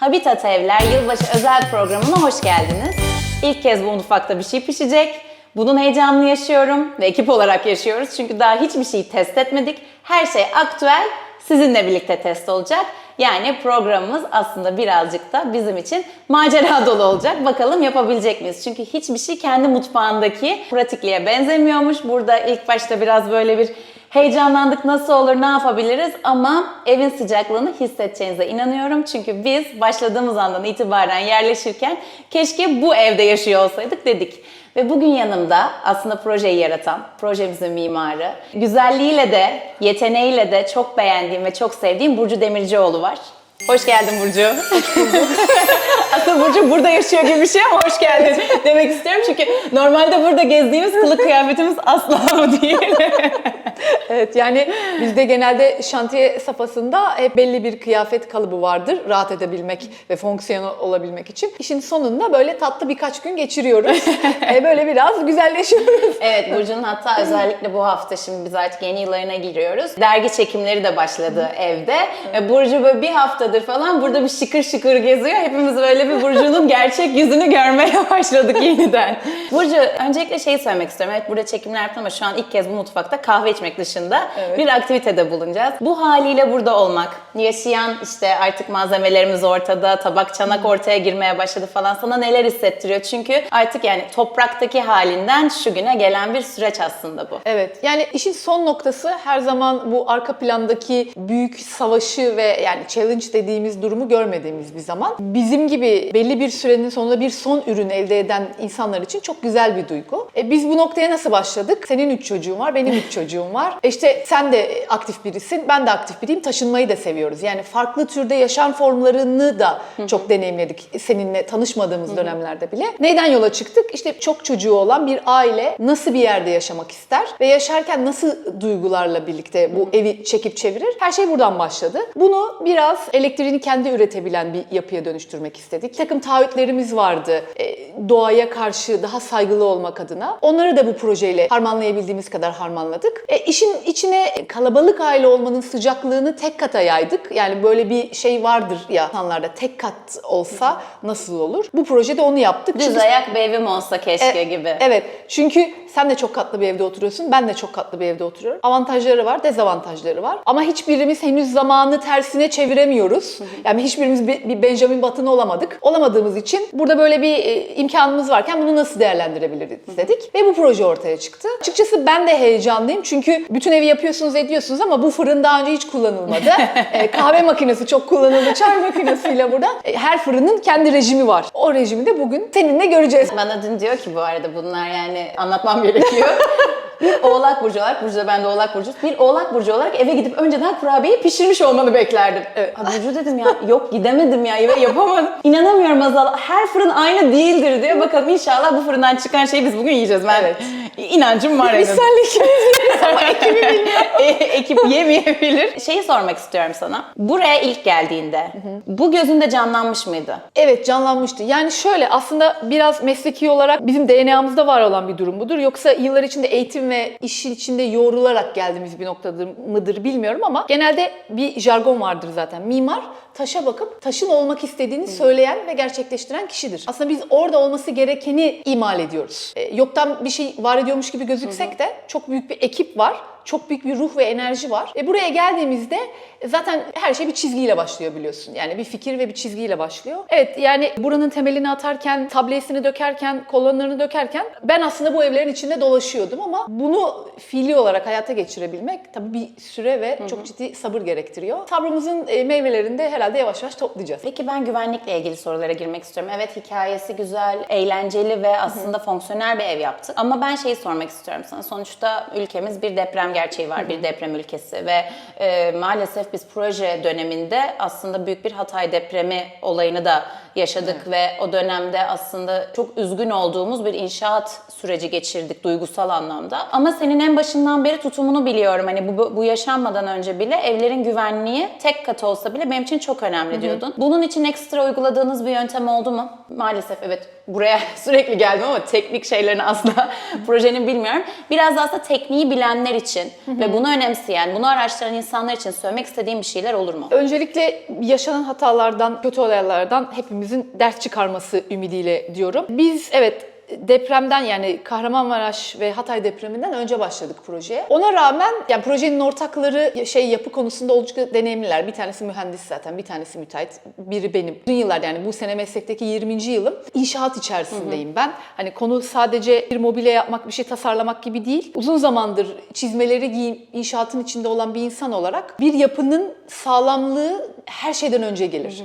Habitat Evler Yılbaşı özel programına hoş geldiniz. İlk kez bu mutfakta bir şey pişecek. Bunun heyecanını yaşıyorum ve ekip olarak yaşıyoruz. Çünkü daha hiçbir şeyi test etmedik. Her şey aktüel, sizinle birlikte test olacak. Yani programımız aslında birazcık da bizim için macera dolu olacak. Bakalım yapabilecek miyiz? Çünkü hiçbir şey kendi mutfağındaki pratikliğe benzemiyormuş. Burada ilk başta biraz böyle bir Heyecanlandık nasıl olur ne yapabiliriz ama evin sıcaklığını hissedeceğinize inanıyorum. Çünkü biz başladığımız andan itibaren yerleşirken keşke bu evde yaşıyor olsaydık dedik. Ve bugün yanımda aslında projeyi yaratan, projemizin mimarı, güzelliğiyle de, yeteneğiyle de çok beğendiğim ve çok sevdiğim Burcu Demircioğlu var. Hoş geldin Burcu. Aslında Burcu burada yaşıyor gibi bir şey ama hoş geldin demek istiyorum. Çünkü normalde burada gezdiğimiz kılık kıyafetimiz asla bu değil. Evet yani bizde genelde şantiye safhasında hep belli bir kıyafet kalıbı vardır. Rahat edebilmek ve fonksiyonel olabilmek için. İşin sonunda böyle tatlı birkaç gün geçiriyoruz. E, böyle biraz güzelleşiyoruz. Evet Burcu'nun hatta özellikle bu hafta şimdi biz artık yeni yıllarına giriyoruz. Dergi çekimleri de başladı evde. Ve Burcu böyle bir haftadır falan burada bir şıkır şıkır geziyor. Hepimiz böyle bir Burcu'nun gerçek yüzünü görmeye başladık yeniden. Burcu öncelikle şeyi söylemek istiyorum. Evet burada çekimler yaptım ama şu an ilk kez bu mutfakta kahve içmek dışında Evet. bir aktivitede bulunacağız. Bu haliyle burada olmak, yaşayan işte artık malzemelerimiz ortada, tabak çanak ortaya girmeye başladı falan sana neler hissettiriyor? Çünkü artık yani topraktaki halinden şu güne gelen bir süreç aslında bu. Evet yani işin son noktası her zaman bu arka plandaki büyük savaşı ve yani challenge dediğimiz durumu görmediğimiz bir zaman. Bizim gibi belli bir sürenin sonunda bir son ürün elde eden insanlar için çok güzel bir duygu. E, biz bu noktaya nasıl başladık? Senin üç çocuğun var, benim üç çocuğum var. E işte sen de aktif birisin, ben de aktif biriyim. Taşınmayı da seviyoruz. Yani farklı türde yaşam formlarını da çok deneyimledik seninle tanışmadığımız dönemlerde bile. Neyden yola çıktık? İşte çok çocuğu olan bir aile nasıl bir yerde yaşamak ister ve yaşarken nasıl duygularla birlikte bu evi çekip çevirir? Her şey buradan başladı. Bunu biraz elektriğini kendi üretebilen bir yapıya dönüştürmek istedik. Bir takım taahhütlerimiz vardı. E, doğaya karşı daha saygılı olmak adına. Onları da bu projeyle harmanlayabildiğimiz kadar harmanladık. E, işin içine kalabalık aile olmanın sıcaklığını tek kata yaydık. Yani böyle bir şey vardır ya insanlarda tek kat olsa nasıl olur? Bu projede onu yaptık. Düz Çünkü- ayak bir evim olsa keşke E, gibi. Evet. Çünkü sen de çok katlı bir evde oturuyorsun. Ben de çok katlı bir evde oturuyorum. Avantajları var, dezavantajları var. Ama hiçbirimiz henüz zamanı tersine çeviremiyoruz. Yani hiçbirimiz bir, Benjamin Button olamadık. Olamadığımız için burada böyle bir e, imkanımız varken bunu nasıl değerlendirebiliriz dedik. Ve bu proje ortaya çıktı. Açıkçası ben de heyecanlıyım. Çünkü bütün evi yapıyorsunuz, ediyorsunuz ama bu fırın daha önce hiç kullanılmadı. E, kahve makinesi çok kullanıldı. Çay makinesiyle burada. E, her fırının kendi rejimi var. O rejimi de bugün seninle göreceğiz. Bana dün diyor ki bu arada bunlar yani anlatmam gerekiyor. bir oğlak burcu olarak, Burcu da ben de oğlak burcu. Bir oğlak burcu olarak eve gidip önceden kurabiyeyi pişirmiş olmanı beklerdim. Evet. Ha, Burcu dedim ya yok gidemedim ya eve yapamadım. İnanamıyorum Azal. Her fırın aynı değildir diyor. Bakalım inşallah bu fırından çıkan şeyi biz bugün yiyeceğiz. Ben Evet. İnancım var. Biz senle ikimiz ama ekibi bilmiyor. E, ekip yemeyebilir. Şeyi sormak istiyorum sana. Buraya ilk geldiğinde bu gözünde canlanmış mıydı? Evet canlanmıştı. Yani şöyle aslında biraz mesleki olarak bizim DNA'mızda var olan bir durum budur. Yoksa yıllar içinde eğitim ve işin içinde yoğrularak geldiğimiz bir noktadır mıdır bilmiyorum ama genelde bir jargon vardır zaten. Mimar taşa bakıp taşın olmak istediğini söyleyen ve gerçekleştiren kişidir. Aslında biz orada olması gerekeni imal ediyoruz. E, yoktan bir şey var ediyormuş gibi gözüksek de çok büyük bir ekip var. Çok büyük bir ruh ve enerji var. E buraya geldiğimizde zaten her şey bir çizgiyle başlıyor biliyorsun. Yani bir fikir ve bir çizgiyle başlıyor. Evet yani buranın temelini atarken, tablesini dökerken, kolonlarını dökerken ben aslında bu evlerin içinde dolaşıyordum ama bunu fiili olarak hayata geçirebilmek tabii bir süre ve çok ciddi sabır gerektiriyor. Sabrımızın e, meyvelerini de herhalde yavaş yavaş toplayacağız. Peki ben güvenlikle ilgili sorulara girmek istiyorum. Evet hikayesi güzel, eğlenceli ve aslında fonksiyonel bir ev yaptık. Ama ben şeyi sormak istiyorum sana. Sonuçta ülkemiz bir deprem gerçeği var, bir deprem ülkesi ve e, maalesef biz proje döneminde aslında büyük bir Hatay depremi olayını da yaşadık ve o dönemde aslında çok üzgün olduğumuz bir inşaat süreci geçirdik duygusal anlamda. Ama senin en başından beri tutumunu biliyorum. Hani bu, bu yaşanmadan önce bile evlerin güvenliği tek kat olsa bile benim için çok önemli diyordun. Bunun için ekstra uyguladığınız bir yöntem oldu mu? Maalesef evet buraya sürekli geldim ama teknik şeylerini asla projenin bilmiyorum. Biraz da aslında tekniği bilenler için ve bunu önemseyen, bunu araştıran insanlar için söylemek istediğim bir şeyler olur mu? Öncelikle yaşanan hatalardan, kötü olaylardan hepimizin ders çıkarması ümidiyle diyorum. Biz evet depremden yani Kahramanmaraş ve Hatay depreminden önce başladık projeye. Ona rağmen yani projenin ortakları şey yapı konusunda oldukça deneyimliler. Bir tanesi mühendis zaten, bir tanesi müteahhit, biri benim. Uzun yıllar yani bu sene meslekteki 20. yılım. İnşaat içerisindeyim ben. Hani konu sadece bir mobilya yapmak, bir şey tasarlamak gibi değil. Uzun zamandır çizmeleri giyip inşaatın içinde olan bir insan olarak bir yapının sağlamlığı her şeyden önce gelir. E,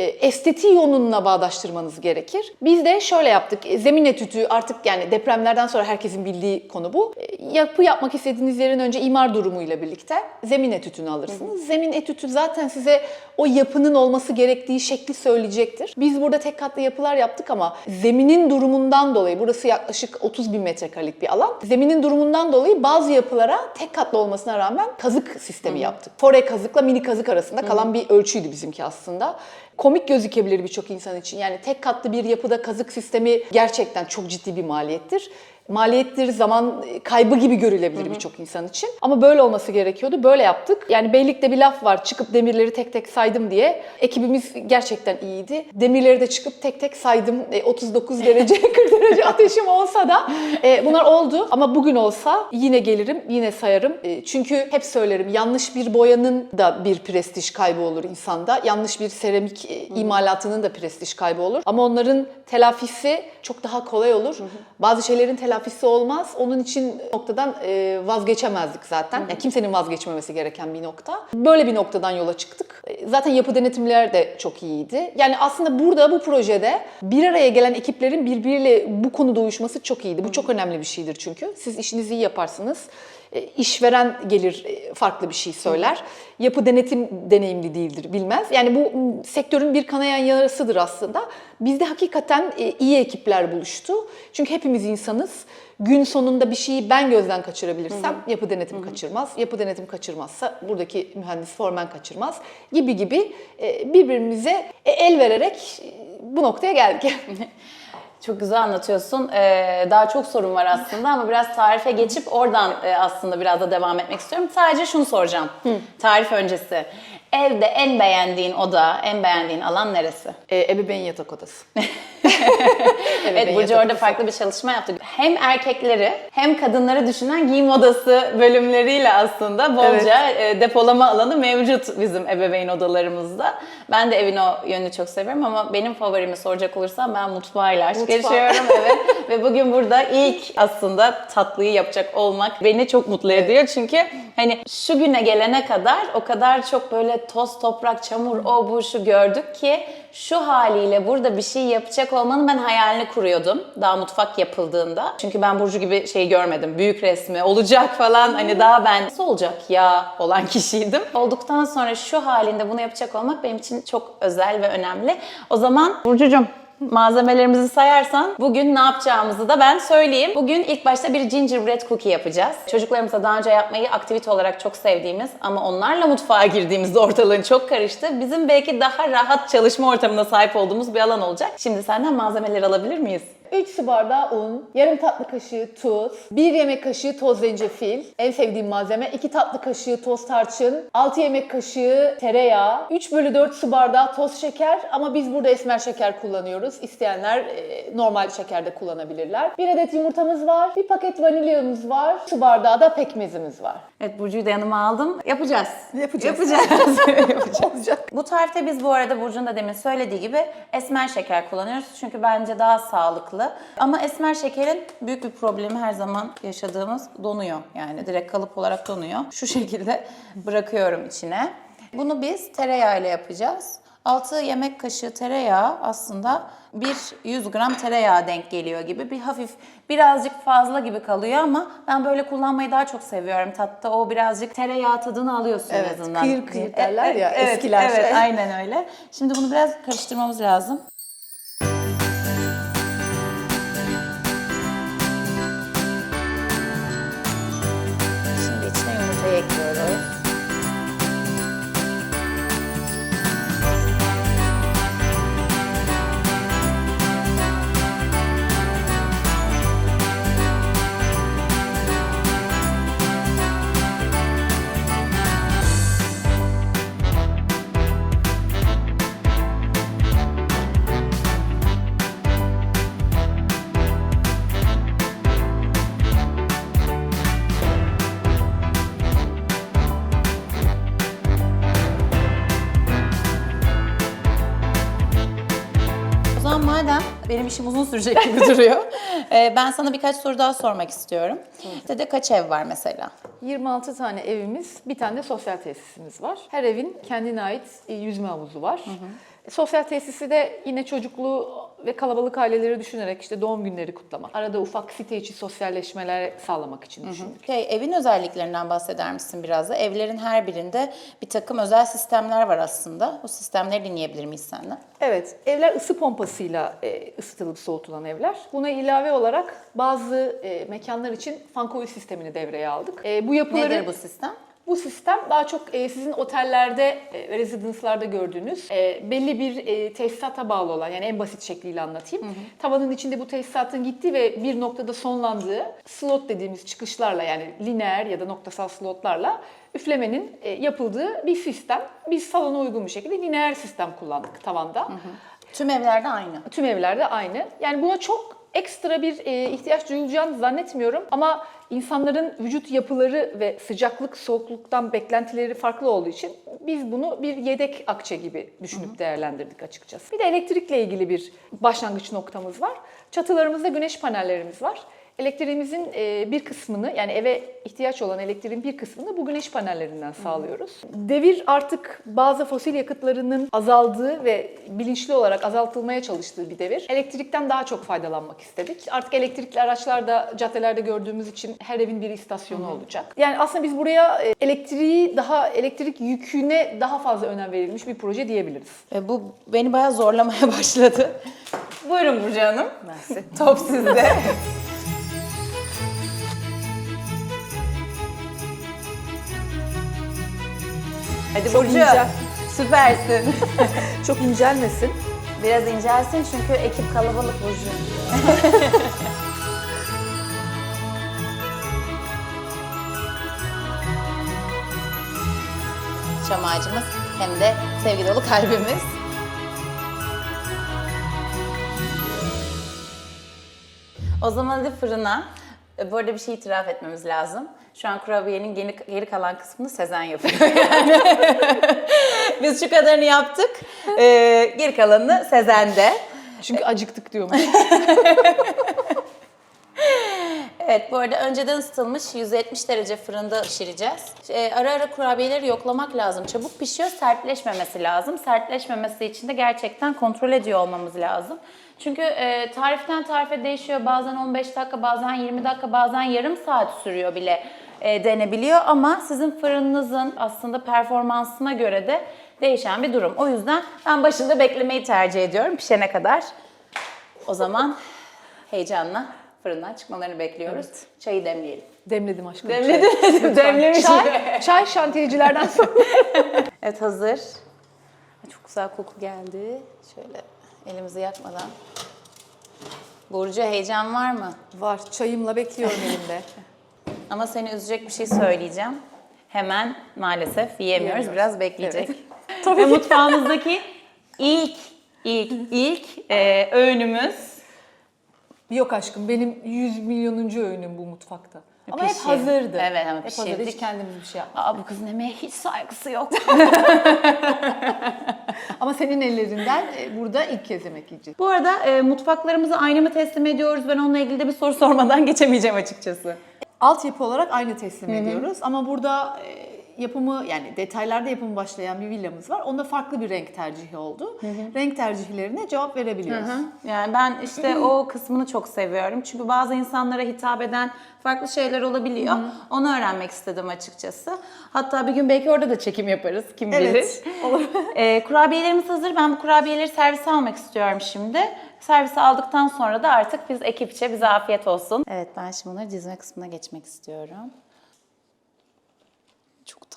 estetiği onunla bağdaştırmanız gerekir. Biz de şöyle yaptık. E, Zemin etütü artık yani depremlerden sonra herkesin bildiği konu bu. E, Yapı yapmak istediğiniz yerin önce imar durumuyla birlikte zemin etütünü alırsınız. Zemin etütü zaten size o yapının olması gerektiği şekli söyleyecektir. Biz burada tek katlı yapılar yaptık ama zeminin durumundan dolayı burası yaklaşık 30 bin metrekarelik bir alan. Zeminin durumundan dolayı bazı yapılara tek katlı olmasına rağmen kazık sistemi yaptık. Fore kazıkla mini kazık arasında kalan bir ölçüydü bizimki aslında komik gözükebilir birçok insan için. Yani tek katlı bir yapıda kazık sistemi gerçekten çok ciddi bir maliyettir. Maliyettir, zaman kaybı gibi görülebilir birçok insan için. Ama böyle olması gerekiyordu. Böyle yaptık. Yani beylikte bir laf var. Çıkıp demirleri tek tek saydım diye. Ekibimiz gerçekten iyiydi. Demirleri de çıkıp tek tek saydım. E, 39 derece, 40 derece ateşim olsa da e, bunlar oldu. Ama bugün olsa yine gelirim, yine sayarım. E, çünkü hep söylerim yanlış bir boyanın da bir prestij kaybı olur insanda. Yanlış bir seramik e, imalatının da prestij kaybı olur. Ama onların telafisi çok daha kolay olur. Bazı şeylerin telafisi olmaz. Onun için noktadan e, vazgeçemezdik zaten. Yani kimsenin vazgeçmemesi gereken bir nokta. Böyle bir noktadan yola çıktık. E, Zaten yapı denetimler de çok iyiydi. Yani aslında burada bu projede bir araya gelen ekiplerin birbiriyle bu konuda uyuşması çok iyiydi. Bu çok önemli bir şeydir çünkü. Siz işinizi iyi yaparsınız. E, işveren gelir e, farklı bir şey söyler. Yapı denetim deneyimli değildir, bilmez. Yani bu sektörün bir kanayan yarasıdır aslında. Bizde hakikaten e, iyi ekipler buluştu. Çünkü hepimiz insanız. Gün sonunda bir şeyi ben gözden kaçırabilirsem yapı denetim kaçırmaz. Yapı denetim kaçırmazsa buradaki mühendis formen kaçırmaz gibi gibi birbirimize el vererek bu noktaya geldik. Çok güzel anlatıyorsun. Ee, daha çok sorun var aslında ama biraz tarife geçip oradan e, aslında biraz da devam etmek istiyorum. Sadece şunu soracağım. Tarif öncesi. Evde en beğendiğin oda, en beğendiğin alan neresi? e, ebeveyn yatak odası. Evet, Burcu orada farklı bir çalışma yaptı. Hem erkekleri hem kadınları düşünen giyim odası bölümleriyle aslında bolca e, depolama alanı mevcut bizim ebeveyn odalarımızda. Ben de evin o yönünü çok seviyorum ama benim favorimi soracak olursam ben mutfağıyla aşk Mutfağı. yaşıyorum. evet. Ve bugün burada ilk aslında tatlıyı yapacak olmak beni çok mutlu ediyor. Çünkü hani şu güne gelene kadar o kadar çok böyle toz, toprak, çamur, o bu şu gördük ki şu haliyle burada bir şey yapacak olmanın ben hayalini kuruyordum. Daha mutfak yapıldığında. Çünkü ben Burcu gibi şey görmedim. Büyük resmi olacak falan. Hani daha ben nasıl olacak ya olan kişiydim. Olduktan sonra şu halinde bunu yapacak olmak benim için çok özel ve önemli. O zaman Burcucuğum malzemelerimizi sayarsan bugün ne yapacağımızı da ben söyleyeyim. Bugün ilk başta bir gingerbread cookie yapacağız. Çocuklarımızla daha önce yapmayı aktivite olarak çok sevdiğimiz ama onlarla mutfağa girdiğimizde ortalığın çok karıştı. Bizim belki daha rahat çalışma ortamına sahip olduğumuz bir alan olacak. Şimdi senden malzemeleri alabilir miyiz? 3 su bardağı un, yarım tatlı kaşığı tuz, 1 yemek kaşığı toz zencefil, en sevdiğim malzeme, 2 tatlı kaşığı toz tarçın, 6 yemek kaşığı tereyağı, 3 bölü 4 su bardağı toz şeker ama biz burada esmer şeker kullanıyoruz. İsteyenler e, normal şeker de kullanabilirler. 1 adet yumurtamız var, bir paket vanilyamız var, su bardağı da pekmezimiz var. Evet Burcu'yu da yanıma aldım. Yapacağız. Yapacağız. Yapacağız. Yapacağız. Bu tarifte biz bu arada Burcu'nun da demin söylediği gibi esmer şeker kullanıyoruz. Çünkü bence daha sağlıklı. Ama esmer şekerin büyük bir problemi her zaman yaşadığımız donuyor. Yani direkt kalıp olarak donuyor. Şu şekilde bırakıyorum içine. Bunu biz tereyağıyla yapacağız. 6 yemek kaşığı tereyağı aslında bir 100 gram tereyağı denk geliyor gibi. Bir hafif birazcık fazla gibi kalıyor ama ben böyle kullanmayı daha çok seviyorum. Tatta o birazcık tereyağı tadını alıyorsun Evet, en azından. kıyır kıyır derler ya, evet, eskiler. Evet, aynen öyle. Şimdi bunu biraz karıştırmamız lazım. İşim uzun sürecek gibi duruyor. e, ben sana birkaç soru daha sormak istiyorum. Sitede kaç ev var mesela? 26 tane evimiz, bir tane de sosyal tesisimiz var. Her evin kendine ait e, yüzme havuzu var. Sosyal tesisi de yine çocuklu ve kalabalık aileleri düşünerek işte doğum günleri kutlamak, arada ufak site içi sosyalleşmeler sağlamak için düşündük. Şey, evin özelliklerinden bahseder misin biraz da? Evlerin her birinde bir takım özel sistemler var aslında. O sistemleri dinleyebilir miyiz senden? Evet, evler ısı pompasıyla e, ısıtılıp soğutulan evler. Buna ilave olarak bazı e, mekanlar için fankoil sistemini devreye aldık. E, bu yapıları Nedir bu sistem? Bu sistem daha çok e, sizin otellerde ve rezidanslarda gördüğünüz e, belli bir e, tesisata bağlı olan yani en basit şekliyle anlatayım. Tavanın içinde bu tesisatın gittiği ve bir noktada sonlandığı slot dediğimiz çıkışlarla yani lineer ya da noktasal slotlarla üflemenin yapıldığı bir sistem. Biz salona uygun bir şekilde lineer sistem kullandık tavanda. Tüm evlerde aynı. Tüm evlerde aynı. Yani buna çok ekstra bir ihtiyaç duyulacağını zannetmiyorum ama insanların vücut yapıları ve sıcaklık, soğukluktan beklentileri farklı olduğu için biz bunu bir yedek akçe gibi düşünüp değerlendirdik açıkçası. Bir de elektrikle ilgili bir başlangıç noktamız var. Çatılarımızda güneş panellerimiz var. Elektriğimizin e, bir kısmını yani eve ihtiyaç olan elektriğin bir kısmını bu güneş panellerinden sağlıyoruz. Devir artık bazı fosil yakıtlarının azaldığı ve bilinçli olarak azaltılmaya çalıştığı bir devir. Elektrikten daha çok faydalanmak istedik. Artık elektrikli araçlar da caddelerde gördüğümüz için her evin bir istasyonu olacak. Yani aslında biz buraya e, elektriği daha elektrik yüküne daha fazla önem verilmiş bir proje diyebiliriz. E, bu beni bayağı zorlamaya başladı. Buyurun Burcu Hanım. Mersi. Top sizde. Hadi Çok Burcu. ince. Süpersin. Çok incelmesin. Biraz incelsin çünkü ekip kalabalık Burcu. Çam ağacımız hem de sevgi dolu kalbimiz. O zaman hadi fırına. E, Bu arada bir şey itiraf etmemiz lazım. Şu an kurabiyenin geri, geri kalan kısmını Sezen yapıyor yani. Biz şu kadarını yaptık. Ee, geri kalanını Sezen'de. Çünkü acıktık diyormuş. Evet bu arada önceden ısıtılmış 170 derece fırında pişireceğiz. Ee, ara ara kurabiyeleri yoklamak lazım. Çabuk pişiyor, sertleşmemesi lazım. Sertleşmemesi için de gerçekten kontrol ediyor olmamız lazım. Çünkü e, tariften tarife değişiyor. Bazen 15 dakika, bazen 20 dakika, bazen yarım saat sürüyor bile e, denebiliyor. Ama sizin fırınınızın aslında performansına göre de değişen bir durum. O yüzden ben başında beklemeyi tercih ediyorum pişene kadar. O zaman heyecanla fırından çıkmalarını bekliyoruz. Çayı demleyelim. Demledim aşkım. Demledim. Lütfen. Demlemişim. Çay, çay şantiyecilerden sonra. Evet hazır. Çok güzel koku geldi. Şöyle elimizi yakmadan. Burcu heyecan var mı? Var. Çayımla bekliyorum elimde. Ama seni üzecek bir şey söyleyeceğim. Hemen maalesef yiyemiyoruz. Yiyemiyoruz. Biraz bekleyecek. Tabii Ve ki. mutfağımızdaki ilk ilk ilk e, öğünümüz Yok aşkım benim 100 milyonuncu öğünüm bu mutfakta. Ama hep Pişi. hazırdı. Evet, ama hep hazırdı. Hiç pişirdik. kendimiz bir şey yapmadık. Aa bu kızın emeğe hiç saygısı yok. Ama senin ellerinden e, burada ilk kez yemek yiyeceğiz. Bu arada e, mutfaklarımızı aynı mı teslim ediyoruz? Ben onunla ilgili de bir soru sormadan geçemeyeceğim açıkçası. Altyapı olarak aynı teslim ediyoruz. Ama burada e, yapımı yani detaylarda yapımı başlayan bir villamız var. Onda farklı bir renk tercihi oldu. Renk tercihlerine cevap verebiliyoruz. Yani ben işte o kısmını çok seviyorum. Çünkü bazı insanlara hitap eden farklı şeyler olabiliyor. Onu öğrenmek istedim açıkçası. Hatta bir gün belki orada da çekim yaparız. Kim Evet, bilir. Olur. kurabiyelerimiz hazır. Ben bu kurabiyeleri servise almak istiyorum şimdi. Servise aldıktan sonra da artık biz ekipçe bize afiyet olsun. Evet ben şimdi bunları dizme kısmına geçmek istiyorum.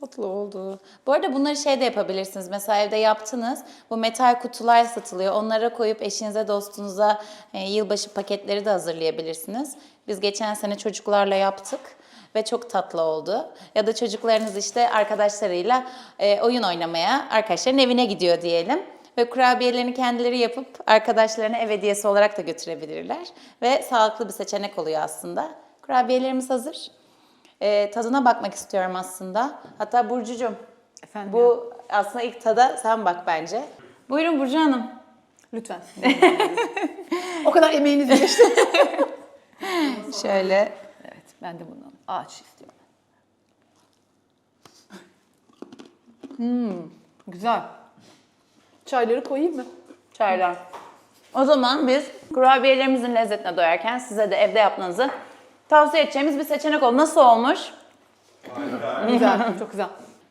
Tatlı oldu. Bu arada bunları şey de yapabilirsiniz. Mesela evde yaptınız. Bu metal kutular satılıyor. Onlara koyup eşinize, dostunuza e, yılbaşı paketleri de hazırlayabilirsiniz. Biz geçen sene çocuklarla yaptık ve çok tatlı oldu. Ya da çocuklarınız işte arkadaşlarıyla e, oyun oynamaya arkadaşların evine gidiyor diyelim. Ve kurabiyelerini kendileri yapıp arkadaşlarına ev hediyesi olarak da götürebilirler. Ve sağlıklı bir seçenek oluyor aslında. Kurabiyelerimiz hazır. Ee, tadına bakmak istiyorum aslında. Hatta Burcucuğum, Efendim bu aslında ilk tada sen bak bence. Buyurun Burcu Hanım. Lütfen. o kadar emeğiniz geçti. Şöyle evet, ben de bundan ağaç istiyorum. Hmm, güzel. Çayları koyayım mı? çaylar. O zaman biz kurabiyelerimizin lezzetine doyarken size de evde yapmanızı tavsiye edeceğimiz bir seçenek oldu. Nasıl olmuş? Güzel, çok güzel.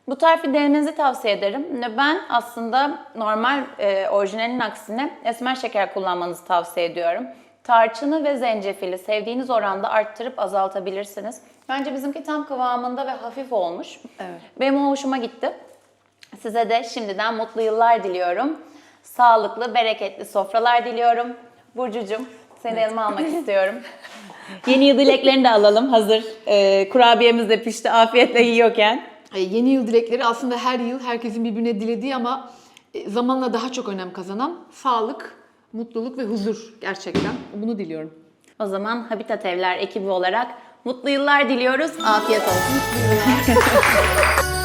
Bu tarifi denemenizi tavsiye ederim. Ben aslında normal e, orijinalin aksine esmer şeker kullanmanızı tavsiye ediyorum. Tarçını ve zencefili sevdiğiniz oranda arttırıp azaltabilirsiniz. Bence bizimki tam kıvamında ve hafif olmuş. Evet. Benim o hoşuma gitti. Size de şimdiden mutlu yıllar diliyorum. Sağlıklı, bereketli sofralar diliyorum. Burcucuğum seni yanıma almak istiyorum. Yeni yıl dileklerini de alalım hazır. E, kurabiyemiz de pişti afiyetle yiyorken. E, Yeni yıl dilekleri aslında her yıl herkesin birbirine dilediği ama e, zamanla daha çok önem kazanan sağlık, mutluluk ve huzur gerçekten. Bunu diliyorum. O zaman Habitat Evler ekibi olarak mutlu yıllar diliyoruz. Afiyet olsun.